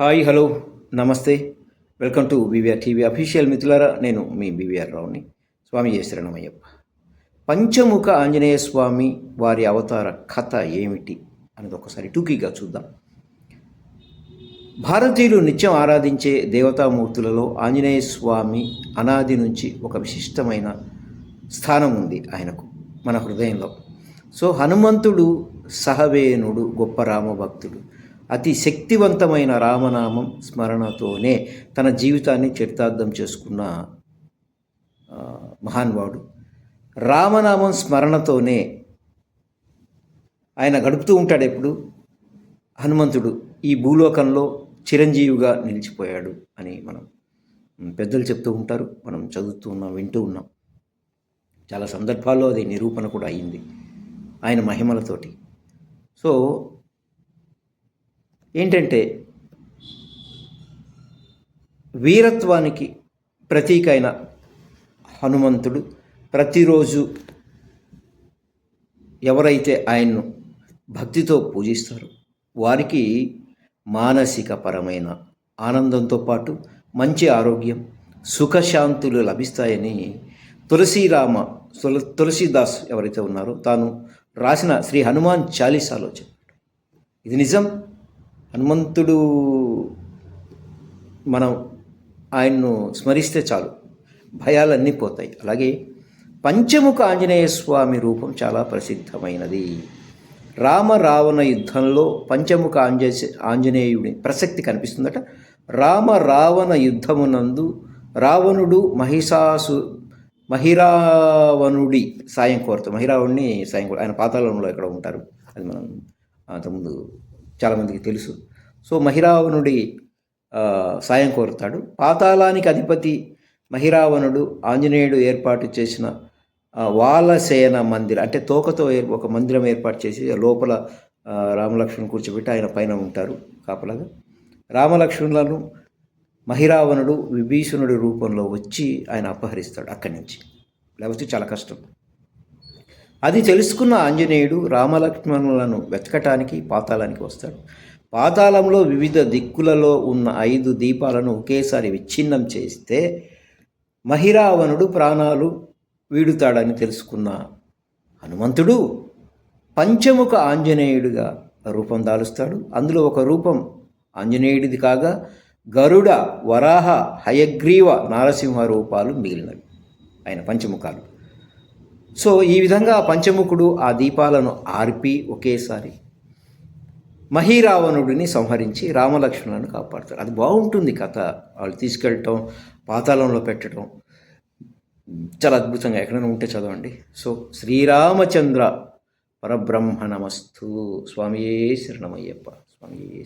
Hi hello నమస్తే. Welcome to BVR TV official మిత్రులారా నేను మీ బీవీఆర్ రావుని స్వామి శరణమయ్యప్ప పంచముఖ ఆంజనేయ స్వామి వారి అవతార కథ ఏమిటి అనేది ఒకసారి టూకీగా చూద్దాం. భారతీయులు నిత్యం ఆరాధించే దేవతామూర్తులలో ఆంజనేయ స్వామి అనాది నుంచి ఒక విశిష్టమైన స్థానం ఉంది ఆయనకు మన హృదయంలో. సో హనుమంతుడు సహవేనుడు గొప్ప రామభక్తుడు. అతి శక్తివంతమైన రామనామం స్మరణతోనే తన జీవితాన్ని చరితార్థం చేసుకున్న ఆ, మహానుభావుడు రామనామం స్మరణతోనే ఆయన గడుపుతూ ఉంటాడు ఎప్పుడు? హనుమంతుడు ఈ భూలోకంలో చిరంజీవిగా నిలిచిపోయాడు అని మనం పెద్దలు చెప్తూ ఉంటారు. మనం చదువుతూ ఉన్నాం వింటూ ఉన్నాం. చాలా సందర్భాల్లో అది నిరూపణ కూడా అయింది. ఆయన మహిమలతోటి. సో ఏంటంటే వీరత్వానికి ప్రతీక అయిన హనుమంతుడు ప్రతిరోజు ఎవరైతే ఆయన్ను భక్తితో పూజిస్తారో వారికి మానసిక పరమైన ఆనందంతో పాటు మంచి ఆరోగ్యం సుఖశాంతులు లభిస్తాయని తులసీరామ తుల తులసీదాస్ ఎవరైతే ఉన్నారో తాను రాసిన శ్రీ హనుమాన్ చాలీసాలో చెప్పాడు. ఇది నిజం? హనుమంతుడు మనం ఆయన్ను స్మరిస్తే చాలు. భయాలన్నీ పోతాయి. అలాగే పంచముఖ ఆంజనేయ స్వామి రూపం చాలా ప్రసిద్ధమైనది. రామ రావణ యుద్ధంలో పంచముఖ ఆంజే ఆంజనేయుడి ప్రసక్తి కనిపిస్తుందట. రామ రావణ యుద్ధమునందు రావణుడు మహిషాసు మహిరావణుడి సాయం కోరుతాడు. మహిరావణుని సాయం కోరు ఆయన పాతాళంలో ఎక్కడ ఉంటారు. అది మనం అంతకుముందు చాలామందికి తెలుసు. సో మహిరావణుడి సాయం కోరుతాడు. పాతాళానికి అధిపతి మహిరావణుడు ఆంజనేయుడు ఏర్పాటు చేసిన వాలసేన మందిరం అంటే తోకతో ఒక మందిరం ఏర్పాటు చేసి లోపల రామలక్ష్మణ్ కూర్చోబెట్టి ఆయన పైన ఉంటారు కాపలాగా. రామలక్ష్మణులను మహిరావణుడు విభీషణుడి రూపంలో వచ్చి ఆయన అపహరిస్తాడు అక్కడి నుంచి. లేకపోతే చాలా కష్టం. అది తెలుసుకున్న ఆంజనేయుడు రామలక్ష్మణులను వెతకటానికి పాతాళానికి వస్తాడు. పాతాళంలో వివిధ దిక్కులలో ఉన్న ఐదు దీపాలను ఒకేసారి విచ్ఛిన్నం చేస్తే మహిరావణుడు ప్రాణాలు వీడుతాడని తెలుసుకున్న హనుమంతుడు పంచముఖ ఆంజనేయుడిగా రూపం దాలుస్తాడు. అందులో ఒక రూపం ఆంజనేయుడిది కాగా గరుడ వరాహ హయగ్రీవ నారసింహ రూపాలు మిగిలినవి. ఆయన పంచముఖాలు. సో ఈ విధంగా పంచముఖుడు ఆ దీపాలను ఆర్పి ఒకేసారి మహీరావణుడిని సంహరించి రామలక్ష్మణులను కాపాడతారు అది బాగుంటుంది కథ. వాళ్ళు తీసుకెళ్ళటం పాతాళంలో పెట్టడం. చాలా అద్భుతంగా ఎక్కడైనా ఉంటే చదవండి. సో శ్రీరామచంద్ర పరబ్రహ్మ నమస్తు స్వామియే శరణమయ్యప్ప. స్వామియే